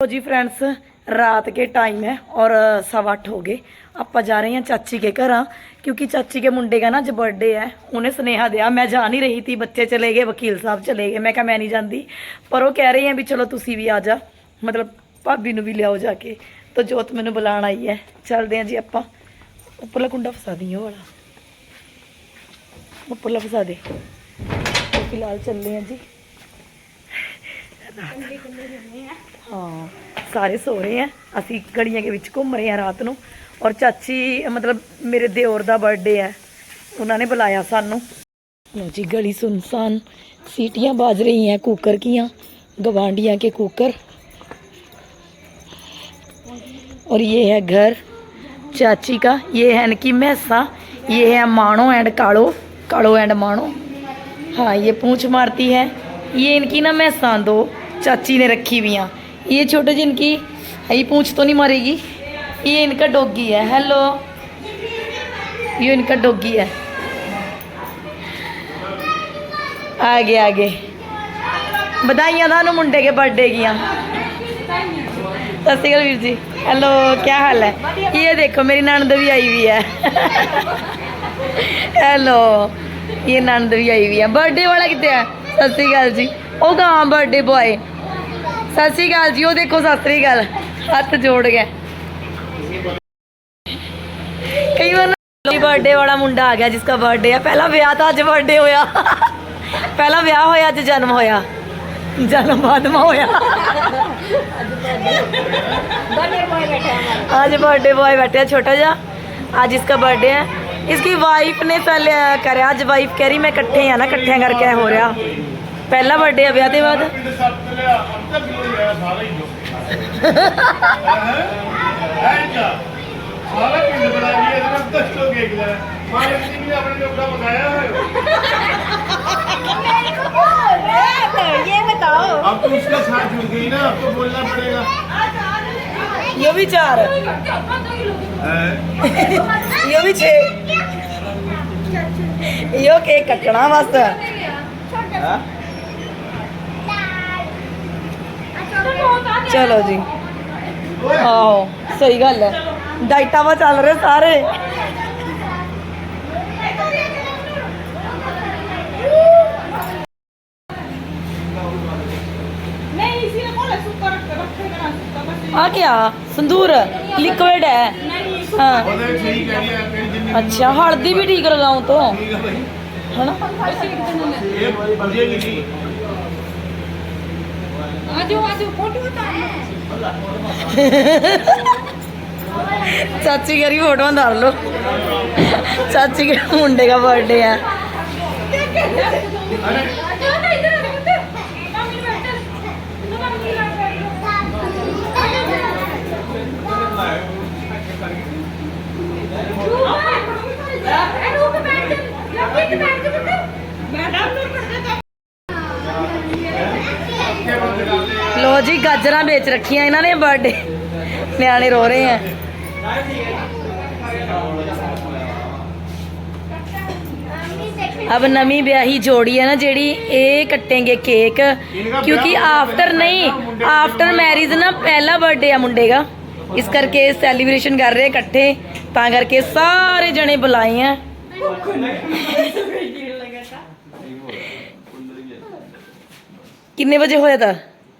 तो जी फ्रेंड्स रात के टाइम है और सवा आठ हो गए ਆਪਾਂ ਜਾ ਰਹੇ ਹਾਂ ਚਾਚੀ के घर क्योंकि चाची के मुंडे का ना जो बर्थडे है उन्हें स्नेहा दिया मैं जा नहीं रही थी बच्चे चले गए वकील साहब चले गए मैं कहा मैं नहीं जाती पर वो कह रही हैं भी चलो ਤੁਸੀਂ ਵੀ ਆ ਜਾ ਮਤਲਬ ਭਾਬੀ ਨੂੰ ਵੀ ਲਿਆਓ ਜਾ ਕੇ ਤਾਂ ਜੋਤ ਮੈਨੂੰ ਬੁਲਾਣ ਆਈ ਹੈ ਚੱਲਦੇ ਹਾਂ ਜੀ ਆਪਾਂ ਉੱਪਰਲਾ ਕੁੰਡਾ ਫਸਾ ਦਈਏ ਉਹ ਵਾਲਾ ਉੱਪਰਲਾ ਫਸਾ ਦੇ ਤੇ ਫਿਲਹਾਲ ਚੱਲਦੇ ਹਾਂ ਜੀ ਹਾਂ ਸਾਰੇ ਸੋ ਰਹੇ ਆ ਅਸੀਂ ਗਲੀਆਂ ਦੇ ਵਿੱਚ ਘੁੰਮ ਰਹੇ ਆ ਰਾਤ ਨੂੰ ਔਰ ਚਾਚੀ ਮਤਲਬ ਮੇਰੇ ਦਿਓਰ ਦਾ ਬਰਥਡੇ ਹੈ ਉਹਨਾਂ ਨੇ ਬੁਲਾਇਆ ਸਾਨੂੰ लो जी गली सुनसान सीटियां बाज रही हैं कुकर की गवांडियाँ के कुकर और ये है घर चाची का ये है इनकी भैंसा ये है माणो एंड कालो कालो एंड माणो हाँ ये पूंछ मारती है ये इनकी ना भैंसा दो चाची ने रखी हुई हैं ये छोटे जिनकी है ये पूंछ तो नहीं मारेगी ये इनका डॉगी है हेलो ये इनका डॉगी है आगे आगे बधाइयाँ थानू मुंडे के बर्थडे की सत श्रीकाल वीर जी हेलो क्या हाल है ये देखो मेरी ननद भी आई हुई है हेलो ये ननद भी आई हुई है बर्थडे वाला कितने है सत श्रीकाल जी ਉਹ ਗਾਂ ਬਰਥਡੇ ਬॉय ਸਤਿ ਸ੍ਰੀ ਅਕਾਲ ਜੀ, ਉਹ ਦੇਖੋ ਸਤਿ ਸ੍ਰੀ ਅਕਾਲ। ਹੱਥ ਜੋੜ ਗਿਆ ਕਈ ਵਾਰ बर्थडे वाला मुंडा आ गया जिसका बर्थडे है पहला ब्याह था अज बर्थडे होया पहला ब्याह होया जन्म होया जन्म आदम आज बर्थडे बॉय बैठे छोटा जा आज इसका बर्थडे है इसकी वाइफ ने पहले करा अज वाइफ कह रही मैं कट्ठे हैं ना कट्ठे करके हो रहा पहला बर्थडे है ब्याह के बाद ਪਿੰਡ ਸੱਤ ਲਿਆ ਅੱਧਾ ਕਿਲੋ ਹੀ ਆਇਆ ਸਾਰਾ ਹੀ ਹੈ ਜਾ ਸਾਰਾ ਪਿੰਡ ਬਣਾ ਲਿਆ ਇਹਦੇ ਨਾਲ 10 ਕਿਲੋ ਕੇਕ ਲਿਆ ਮਾਲਕ ਜੀ ਨੇ ਆਪਣੇ ਜੋਗਾ ਮੰਗਾਇਆ ਹੈ ये बताओ अब तो उसका साथ जुड़ गई ना अब तो बोलना पड़ेगा ये भी चार है ये भी छे यो केक कटना बस ਚਲੋ ਜੀ। ਆਹੋ ਸਹੀ ਗੱਲ ਹੈ। ਡਾਈਟਾਂ ਵਾ ਚੱਲ ਰਹੇ ਸਾਰੇ। ਆ ਕਿਆ? ਸੰਦੂਰ ਲਿਕਵਿਡ ਹੈ। ਅੱਛਾ ਹਲਦੀ ਵੀ ਠੀਕ ਲਗਾਉਂ ਤੋਂ। ਹਣਾ ਚਾਚੀ ਕਰੀ ਫੋਟੋਆਂ ਧਰ ਲਓ। ਚਾਚੀ ਕੇ ਮੁੰਡੇ ਦਾ ਬਰਥਡੇ ਹੈ ਲੋ ਜੀ ਗਾਜਰਾਂ ਵੇਚ ਰੱਖੀਆਂ ਇਹਨਾਂ ਨੇ ਬਰਥਡੇ ਨਿਆਣੇ ਰੋ ਰਹੇ ਹੈ अब नवी ब्याही जोड़ी है ना जेड़ी ये कटेंगे केक क्योंकि आफ्टर नहीं आफ्टर मैरिज ना पहला बर्थडे है मुंडे का इस करके सेलिब्रेशन कर रहे हैं इकट्ठे ता करके सारे जने बुलाए हैं किन्ने बजे होया था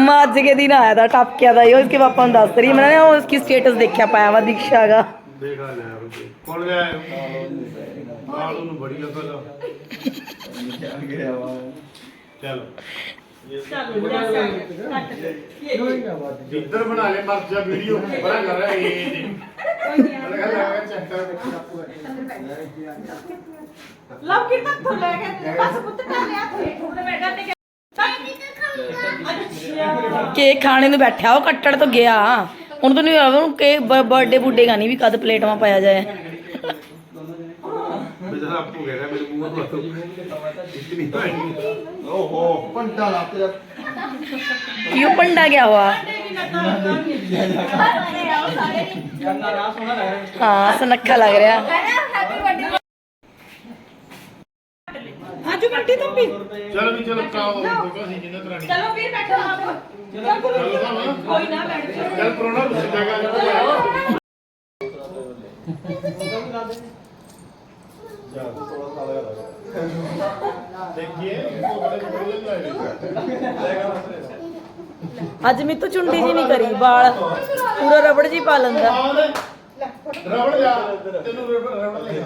मार्च के दिन आया था टपकिया था ये उसके पापा ने दस रही मैंने वो उसकी स्टेटस देखा पाया हुआ दीक्षा का ਦੇਖਾ ਲੈ ਰੁਕੇ ਕੋਲ ਗਿਆ ਆਲੂ ਨੂੰ ਬੜੀ ਲੱਗਾ ਲਾ ਚਲੋ ਜਿੱਧਰ ਬਣਾ ਲੈ ਮਰ ਜਾ ਵੀਡੀਓ ਬੜਾ ਕਰ ਰਿਹਾ ਇਹ ਜੀ ਲਗਾ ਲਗਾ ਚੈੱਕ ਕਰ लव की तक तो लेके बस पुत्र का लिया थे बेटा ने ਕੇ ਖਾਣੇ ਨੂੰ ਬੈਠਿਆ ਉਹ ਕੱਟੜ ਤੋਂ ਗਿਆ। ਹੁਣ ਤੈਨੂੰ ਆਵਣ ਕੇ ਬਰਥਡੇ ਬੁੱਡੇ ਗਾਣੀ ਵੀ ਕਦ ਪਲੇਟਾਂ ਪਾਇਆ ਜਾਏ। ਕਿਉਂ ਪੰਡਾ ਗਿਆ ਹੋਆ ਹਾਂ ਸਨੱਖਾ ਲੱਗ ਰਿਹਾ। ਅੱਜ ਤੋਂ ਵੀ ਚਲੋ ਵੀ ਚਲੋ ਕਾਓ ਦੇਖੋ ਅਸੀਂ ਜਿੰਨਾ ਤਰ੍ਹਾਂ ਚਲੋ ਵੀਰ ਬੈਠੋ ਆਪ। ਕੋਈ ਨਾ ਬੈਠ। ਚੱਲ ਪ੍ਰੋਣਾ ਉਸ ਜਗ੍ਹਾ ਦੇਖੀਏ ਅੱਜ ਮੈਂ ਤਾਂ ਚੁੰਡੀ ਜੀ ਨਹੀਂ ਕਰੀ ਵਾਲ। ਪੂਰਾ ਰਬੜ ਜੀ ਪਾ ਲੈਂਦਾ। ਰਬੜ ਜਾ ਤੈਨੂੰ ਰਬੜ ਲੈ।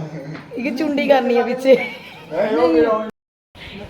ਇਹ ਚੁੰਡੀ ਕਰਨੀ ਹੈ ਪਿੱਛੇ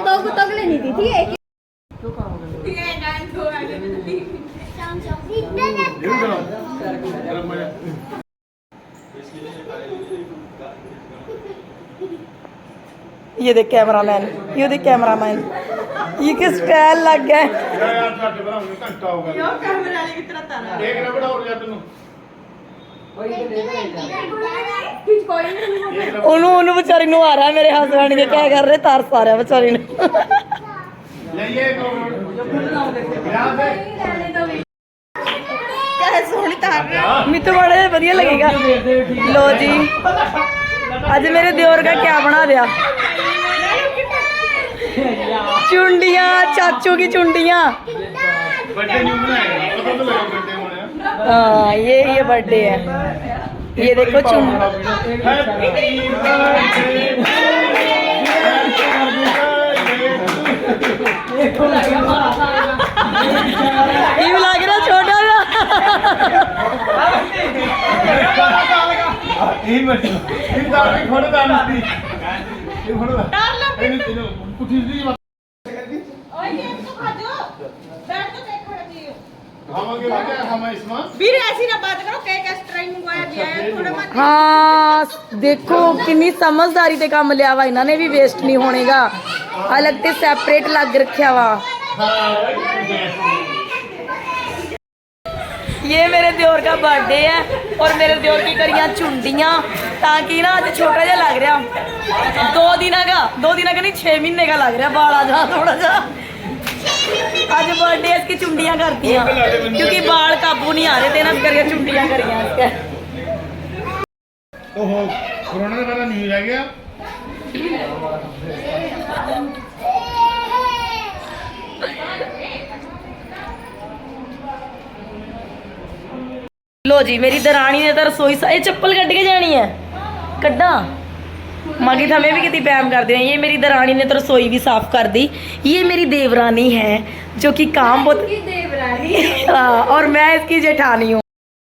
दो गुतों के लिए नहीं दी थी एक ਇਹ ਨਾਈਨ ਦੋ ਆ ਗਏ ਇਹ ਕਰੋ ਰਬ ਮੈਂ ये देख कैमरामैन ये देख कैमरामैन ये किस स्टाइल लग गया ਯਾਰ ਯਾਰ ਤੁਹਾਡੇ ਬਣਾਉਂਗੇ ਘੰਟਾ ਹੋ ਗਿਆ ਯੋ ਕੈਮਰੇ ਵਾਲੀ ਕਿਸ ਤਰ੍ਹਾਂ ਤਾਰਾ ਇੱਕ ਰਬੜ ਹੋਰ ਜਾ ਤੈਨੂੰ ਉਹਨੂੰ ਉਹਨੂੰ ਵਿਚਾਰੀ ਨੂੰ ਆ ਰਿਹਾ ਮੇਰੇ ਹਸਬੰਡ ਕੇ ਕਿਆ ਕਰ ਰਹੇ? ਤਰਸ ਆ ਰਿਹਾ ਵਿਚਾਰੀ ਨੂੰ। ਲਈਏ ਕਹੇ ਸੋਹਣੀ ਤਾਰ ਬੜਾ ਵਧੀਆ ਲੱਗੇਗਾ। ਲੋ ਜੀ। ਅੱਜ ਮੇਰੇ ਦਿਓਰ ਦਾ ਕਿਆ ਬਣਾ ਦਿਆ ਚੁੰਡੀਆਂ ਚਾਚੂ की ਚੁੰਡੀਆਂ? ਵੱਡੇ ਨੂੰ ਬਣਾਇਆ। ਪਤਾ ਤਾਂ ਲੱਗਾ हाँ ये ये बर्थडे है ये देखो चुम ये लग रहा छोटा सा ਵਾਜਾ ਖਾਵਾਂ ਇਸਮਾ ਵੀਰ ਐਸੀ ਨਾ ਬਾਤ ਕਰੋ ਕੇਕ ਐਕਸਟਰਾ ਹੀ ਮੰਗਵਾਇਆ ਗਿਆ ਹੈ ਥੋੜਾ ਮਤ ਹਾਂ ਦੇਖੋ ਕਿੰਨੀ ਸਮਝਦਾਰੀ ਤੇ ਕੰਮ ਲਿਆ ਵਾ ਇਹਨਾਂ ਨੇ ਵੀ ਵੇਸਟ ਨਹੀਂ ਹੋਣੇਗਾ ਅਲੱਗ ਤੇ ਸੈਪਰੇਟ ਲੱਗ ਰੱਖਿਆ ਵਾ ये मेरे दियोर का बर्थडे है और मेरे दियोर की करियां चुंडियां ताकि ना आज छोटा जा लग रहा दो दिन का दो दिन का नहीं छह महीने का लग रहा बाल जा थोड़ा सा आज बर्थडे इसकी चुंडियाँ करती हैं क्योंकि बाल काबू नहीं आ रहे थे ना करके कर लो जी मेरी दरानी ने तो रसोई चप्पल कट के जानी है क्डा कड्डा मागी था मैं भी कितनी पैम कर दिया ये मेरी दरानी ने तो रसोई भी साफ़ कर दी। ये मेरी देवरानी है जो कि काम बहुत देवरानी। हाँ, और मैं इसकी जेठानी हूँ।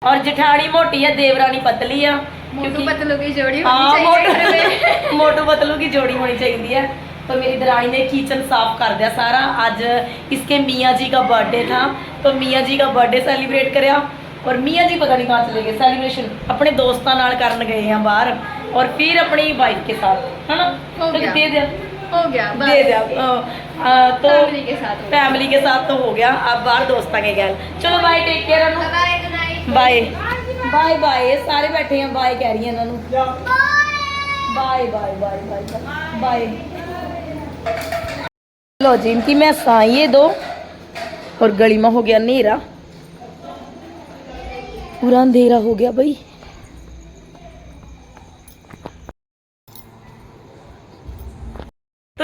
और जेठानी मोटी है देवरानी पतली है मोटू पतलू की जोड़ी हाँ होनी चाहिए। मोटू मोटू पतलू की जोड़ी होनी चाहिए है। तो मेरी दरानी ने किचन साफ़ कर दिया सारा। आज इसके मियाँ जी का बर्थडे था तो मियाँ जी का बर्थडे सेलिब्रेट करा और मियाँ जी पता नहीं कहाँ चले गए। सेलिब्रेशन अपने दोस्तों नाल करन गए हैं बाहर। और फिर अपनी वाइफ के साथ है ना हो तो गया। दे दिया हो गया बस। दे दिया अ, अ, तो Family के साथ हो गया। फैमिली के साथ तो हो गया अब बाहर दोस्तों के गैल चलो bye take care Anu Bye, good night. Bye bye bye ਸਾਰੇ ਬੈਠੇ ਆ ਬਾਏ ਕਹਿ ਰਹੀ ਆ ਇਹਨਾਂ ਨੂੰ bye bye bye bye bye लो जी इनकी मैं ये दो और गली में हो गया अंधेरा पूरा अंधेरा हो गया भाई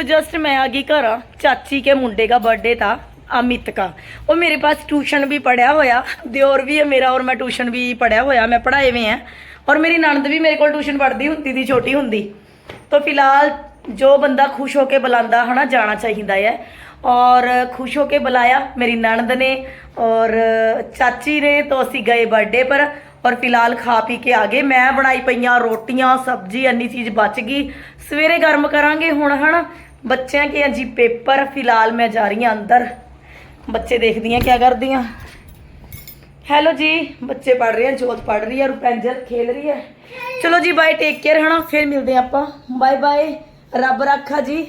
जस्ट मैं आ गई घर चाची के मुंडे का बर्थडे था अमित का वो मेरे पास ट्यूशन भी पढ़ा होया दियोर भी है मेरा और मैं ट्यूशन भी पढ़ा होया मैं पढ़ाए हुए हैं और मेरी ननद भी मेरे को ट्यूशन पढ़ती ਹੁੰਦੀ थी छोटी ਹੁੰਦੀ तो फिलहाल जो बंदा खुश होके बुलांदा है ना जाना चाहिए है ਔਰ ਖੁਸ਼ ਹੋ ਕੇ ਬੁਲਾਇਆ ਮੇਰੀ ਨਣਦ ਨੇ ਔਰ ਚਾਚੀ ਨੇ ਤੋਂ ਅਸੀਂ ਗਏ ਬਰਥਡੇ ਪਰ ਔਰ ਫਿਲਹਾਲ ਖਾ ਪੀ ਕੇ ਆ ਗਏ ਮੈਂ ਬਣਾਈ ਪਈਆਂ ਰੋਟੀਆਂ ਸਬਜ਼ੀ ਇੰਨੀ ਚੀਜ਼ ਬਚ ਗਈ ਸਵੇਰੇ ਗਰਮ ਕਰਾਂਗੇ ਹੁਣ ਹਨਾ ਬੱਚਿਆਂ ਕੇ ਜੀ, ਪੇਪਰ ਫਿਲਹਾਲ ਮੈਂ ਜਾ ਰਹੀ ਹਾਂ ਅੰਦਰ। ਬੱਚੇ ਦੇਖਦੀਆਂ ਕੀ ਕਰਦੀਆਂ। ਹੈਲੋ ਜੀ, ਬੱਚੇ ਪੜ ਰਹੇ ਆ, ਜੋਤ ਪੜ ਰਹੀ ਹੈ ਰੁਪੈਂਜਲ ਖੇਲ ਰਹੀ ਹੈ ਚਲੋ ਜੀ ਬਾਏ ਟੇਕ ਕੇਅਰ ਹਨਾ, ਫਿਰ ਮਿਲਦੇ ਹਾਂ ਆਪਾਂ। ਬਾਏ ਬਾਏ ਰੱਬ ਰੱਖਾ ਜੀ।